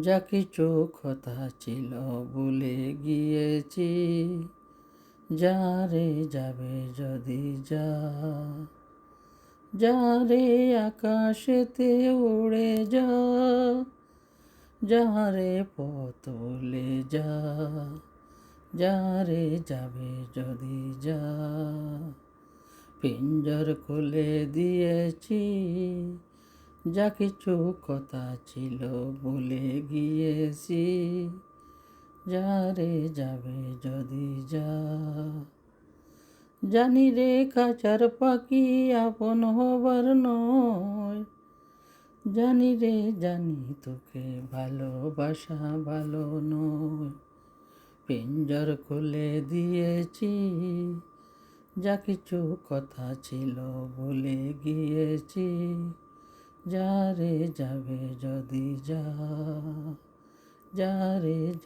যা কিছু কথা ছিল ভুলে গিয়েছি। যা রে যাবে যদি যা। যা রে আকাশেতে উড়ে যা। যা রে পথ বলে যা। যা রে যাবে যদি যা। পিঞ্জর খুলে দিয়েছি। যা কিছু কথা ছিল বলে গিয়েছি। যা রে যাবে যদি যা। জানি রে কাচার পাখি আপন হবার নয়। জানি রে, জানি তোকে ভালোবাসা ভালো নয়। পিঞ্জর খুলে দিয়েছি। যা কিছু কথা ছিল বলে গিয়েছি। যা রে যাবে যদি যা যা রে যা